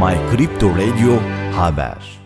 My Crypto Radio Haber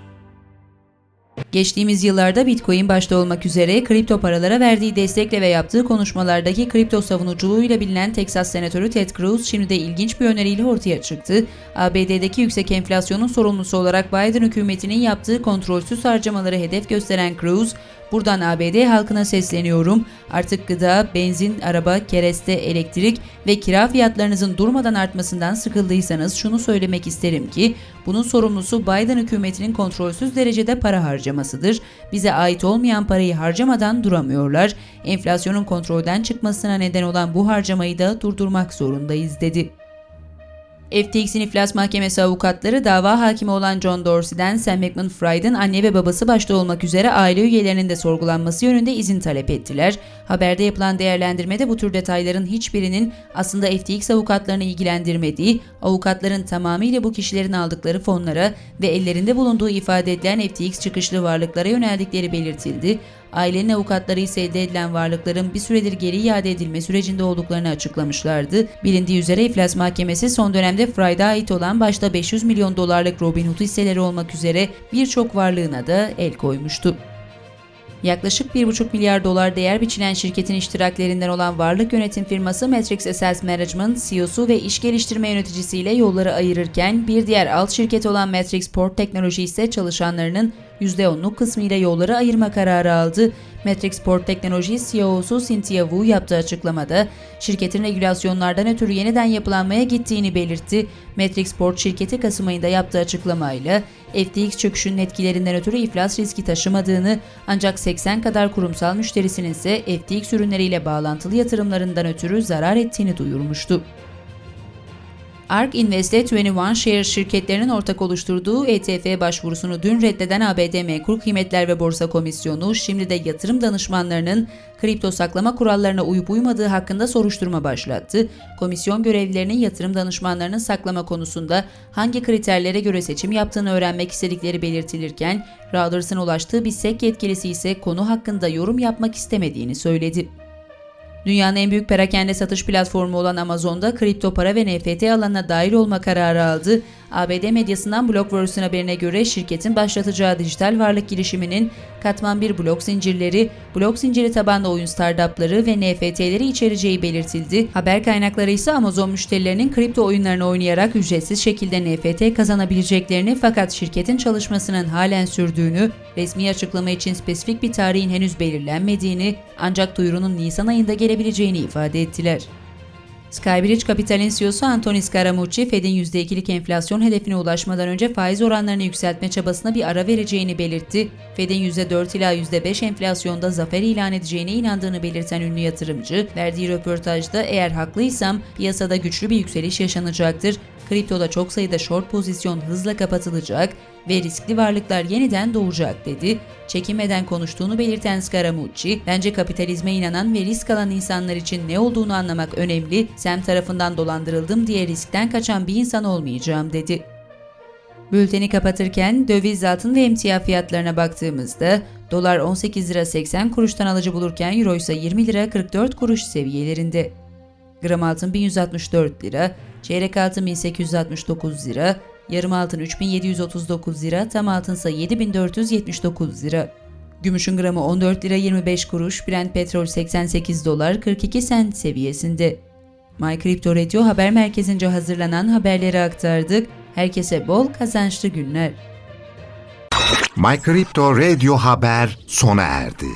Geçtiğimiz yıllarda Bitcoin başta olmak üzere kripto paralara verdiği destekle ve yaptığı konuşmalardaki kripto savunuculuğuyla bilinen Texas Senatörü Ted Cruz şimdi de ilginç bir öneriyle ortaya çıktı. ABD'deki yüksek enflasyonun sorumlusu olarak Biden hükümetinin yaptığı kontrolsüz harcamaları hedef gösteren Cruz, Buradan ABD halkına sesleniyorum. Artık gıda, benzin, araba, kereste, elektrik ve kira fiyatlarınızın durmadan artmasından sıkıldıysanız şunu söylemek isterim ki bunun sorumlusu Biden hükümetinin kontrolsüz derecede para harcamasıdır. Bize ait olmayan parayı harcamadan duramıyorlar. Enflasyonun kontrolden çıkmasına neden olan bu harcamayı da durdurmak zorundayız dedi. FTX'in iflas mahkemesi avukatları dava hakimi olan John Dorsey'den Sam Bankman-Fried'in anne ve babası başta olmak üzere aile üyelerinin de sorgulanması yönünde izin talep ettiler. Haberde yapılan değerlendirmede bu tür detayların hiçbirinin aslında FTX avukatlarını ilgilendirmediği, avukatların tamamıyla bu kişilerin aldıkları fonlara ve ellerinde bulunduğu ifade edilen FTX çıkışlı varlıklara yöneldikleri belirtildi. Ailenin avukatları ise elde edilen varlıkların bir süredir geri iade edilme sürecinde olduklarını açıklamışlardı. Bilindiği üzere İflas Mahkemesi son dönemde Fried'a ait olan başta 500 milyon dolarlık Robinhood hisseleri olmak üzere birçok varlığına da el koymuştu. Yaklaşık 1,5 milyar dolar değer biçilen şirketin iştiraklerinden olan varlık yönetim firması Matrix Asset Management, CEO'su ve iş geliştirme yöneticisiyle yolları ayırırken bir diğer alt şirket olan Matrix Port Teknoloji ise çalışanlarının %10'luk kısmıyla yolları ayırma kararı aldı. Matrix Port Teknoloji CEO'su Cynthia Wu yaptığı açıklamada şirketin regülasyonlardan ötürü yeniden yapılanmaya gittiğini belirtti. Matrix Port şirketi Kasım ayında yaptığı açıklamayla FTX çöküşünün etkilerinden ötürü iflas riski taşımadığını ancak 80 kadar kurumsal müşterisinin ise FTX ürünleriyle bağlantılı yatırımlarından ötürü zarar ettiğini duyurmuştu. ARK Invest'e 21 Share şirketlerinin ortak oluşturduğu ETF başvurusunu dün reddeden ABD Menkul Kıymetler ve Borsa Komisyonu şimdi de yatırım danışmanlarının kripto saklama kurallarına uyup uymadığı hakkında soruşturma başlattı. Komisyon görevlilerinin yatırım danışmanlarının saklama konusunda hangi kriterlere göre seçim yaptığını öğrenmek istedikleri belirtilirken, Rauders'ın ulaştığı bir SEC yetkilisi ise konu hakkında yorum yapmak istemediğini söyledi. Dünyanın en büyük perakende satış platformu olan Amazon'da kripto para ve NFT alanına dahil olma kararı aldı. ABD medyasından Blockverse'ün haberine göre şirketin başlatacağı dijital varlık girişiminin katman bir blok zincirleri, blok zinciri tabanlı oyun startupları ve NFT'leri içereceği belirtildi. Haber kaynakları ise Amazon müşterilerinin kripto oyunlarını oynayarak ücretsiz şekilde NFT kazanabileceklerini fakat şirketin çalışmasının halen sürdüğünü, resmi açıklama için spesifik bir tarihin henüz belirlenmediğini ancak duyurunun Nisan ayında gelebileceğini ifade ettiler. Skybridge Capital'in CEO'su Anthony Scaramucci, Fed'in %2'lik enflasyon hedefine ulaşmadan önce faiz oranlarını yükseltme çabasına bir ara vereceğini belirtti. Fed'in %4 ila %5 enflasyonda zafer ilan edeceğine inandığını belirten ünlü yatırımcı, verdiği röportajda eğer haklıysam piyasada güçlü bir yükseliş yaşanacaktır, kriptoda çok sayıda short pozisyon hızla kapatılacak ve riskli varlıklar yeniden doğacak dedi. Çekinmeden konuştuğunu belirten Scaramucci, bence kapitalizme inanan ve risk alan insanlar için ne olduğunu anlamak önemli, Sam tarafından dolandırıldım diye riskten kaçan bir insan olmayacağım dedi. Bülteni kapatırken döviz altın ve emtia fiyatlarına baktığımızda dolar 18 lira 80 kuruştan alıcı bulurken euro ise 20 lira 44 kuruş seviyelerinde. Gram altın 1164 lira, çeyrek altın 1869 lira, yarım altın 3739 lira, tam altın ise 7479 lira. Gümüşün gramı 14 lira 25 kuruş, Brent petrol 88 dolar 42 sent seviyesinde. My Crypto Radio haber merkezince hazırlanan haberleri aktardık. Herkese bol kazançlı günler. My Crypto Radio Haber sona erdi.